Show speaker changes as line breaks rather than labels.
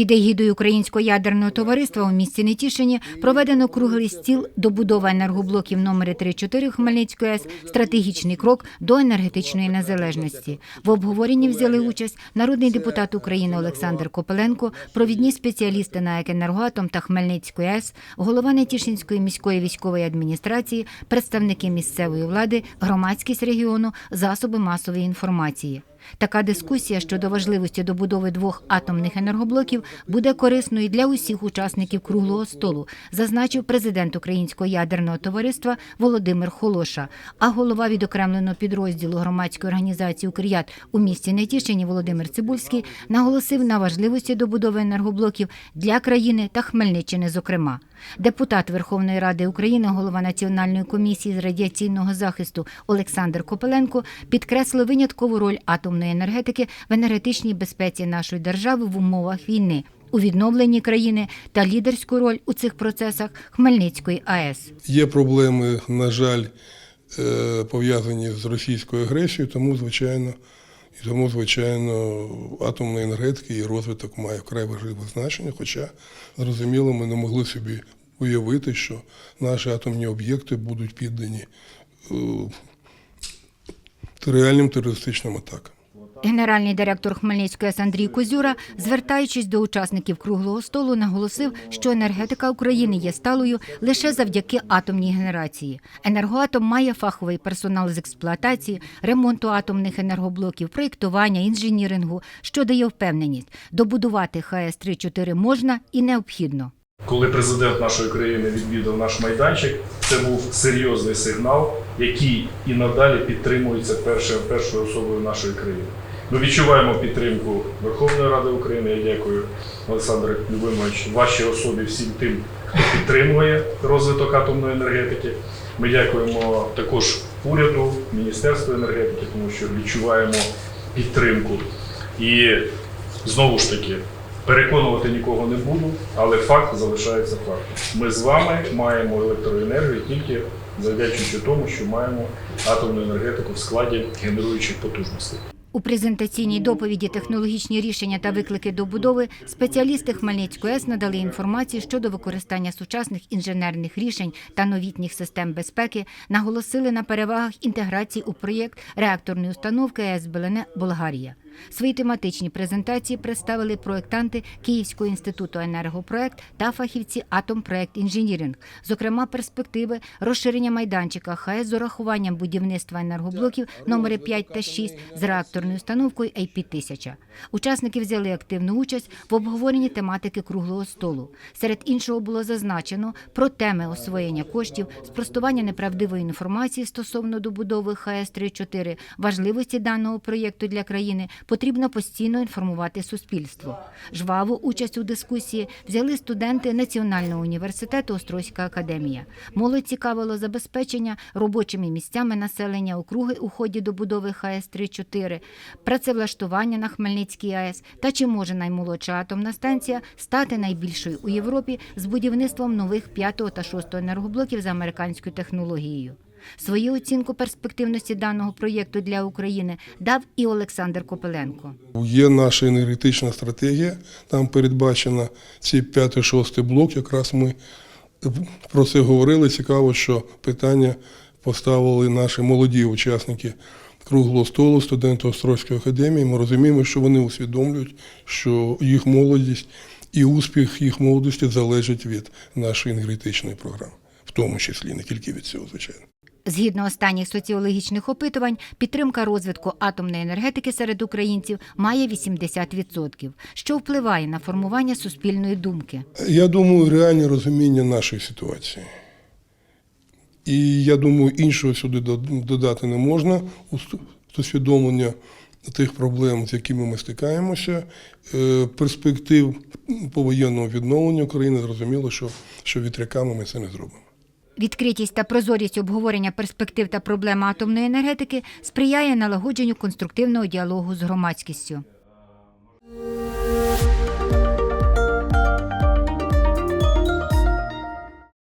Під егідою Українського ядерного товариства у місті Нетішині проведено круглий стіл добудова енергоблоків номери 3-4 Хмельницької АЕС стратегічний крок до енергетичної незалежності. В обговоренні взяли участь народний депутат України Олександр Копеленко, провідні спеціалісти на «Екенергоатом» та Хмельницької АЕС, голова Нетішинської міської військової адміністрації, представники місцевої влади, громадськість регіону, засоби масової інформації. Така дискусія щодо важливості добудови двох атомних енергоблоків буде корисною для усіх учасників круглого столу, зазначив президент Українського ядерного товариства Володимир Холоша. А голова відокремленого підрозділу громадської організації «Укріят» у місті Нетішині Володимир Цибульський наголосив на важливості добудови енергоблоків для країни та Хмельниччини, зокрема. Депутат Верховної Ради України, голова Національної комісії з радіаційного захисту Олександр Копеленко підкреслив виняткову роль атомної енергетики в енергетичній безпеці нашої держави в умовах війни. У відновленні країни та лідерську роль у цих процесах Хмельницької АЕС.
Є проблеми, на жаль, е, пов'язані з російською агресією, тому, звичайно, і тому, звичайно, атомна енергетика і розвиток має вкрай важливе значення. Хоча, зрозуміло, ми не могли собі уявити, що наші атомні об'єкти будуть піддані е, реальним терористичним атакам.
Генеральний директор Хмельницької АЕС Андрій Козюра, звертаючись до учасників круглого столу, наголосив, що енергетика України є сталою лише завдяки атомній генерації. Енергоатом має фаховий персонал з експлуатації, ремонту атомних енергоблоків, проєктування, інженірингу, що дає впевненість, добудувати ХАЕС 3-4 можна і необхідно.
Коли президент нашої країни відвідав наш майданчик, це був серйозний сигнал, який і надалі підтримується першою, першою особою нашої країни. Ми відчуваємо підтримку Верховної Ради України. Я дякую, Олександр Любимович, вашій особі всім тим, хто підтримує розвиток атомної енергетики. Ми дякуємо також уряду, Міністерству енергетики, тому що відчуваємо підтримку. І знову ж таки, переконувати нікого не буду, але факт залишається фактом. Ми з вами маємо електроенергію тільки завдячуючи тому, що маємо атомну енергетику в складі генеруючих потужностей.
У презентаційній доповіді технологічні рішення та виклики добудови спеціалісти Хмельницької С надали інформацію щодо використання сучасних інженерних рішень та новітніх систем безпеки, наголосили на перевагах інтеграції у проєкт реакторної установки ЕС Белене Болгарія. Свої тематичні презентації представили проєктанти Київського інституту енергопроект та фахівці Атомпроект інженіринг, зокрема перспективи розширення майданчика ХАЕС з урахуванням будівництва енергоблоків номери 5 та 6 з реакторною установкою AP-1000. Учасники взяли активну участь в обговоренні тематики круглого столу. Серед іншого було зазначено про теми освоєння коштів, спростування неправдивої інформації стосовно добудови ХАЕС 3-4, важливості даного проєкту для країни потрібно постійно інформувати суспільство. Жваву участь у дискусії взяли студенти Національного університету Острозька академія. Молодь цікавило забезпечення робочими місцями населення округи у ході добудови ХАЕС 3-4, працевлаштування на Хмельницькій АЕС та чи може наймолодша атомна станція стати найбільшою у Європі з будівництвом нових 5 та 6 енергоблоків за американською технологією. Свою оцінку перспективності даного проєкту для України дав і Олександр Копеленко.
Є наша енергетична стратегія, там передбачено ці 5-6 блок. Якраз ми про це говорили. Цікаво, що питання поставили наші молоді учасники круглого столу, студенти Острозької академії. Ми розуміємо, що вони усвідомлюють, що їх молодість і успіх їх молодості залежить від нашої енергетичної програми, в тому числі не тільки від цього, звичайно.
Згідно останніх соціологічних опитувань, підтримка розвитку атомної енергетики серед українців має 80%, що впливає на формування суспільної думки.
Я думаю, реальне розуміння нашої ситуації. І я думаю, іншого сюди додати не можна усвідомлення тих проблем, з якими ми стикаємося. Е, Перспектив повоєнного відновлення України зрозуміло, що, що вітряками ми це не зробимо.
Відкритість та прозорість обговорення перспектив та проблем атомної енергетики сприяє налагодженню конструктивного діалогу з громадськістю.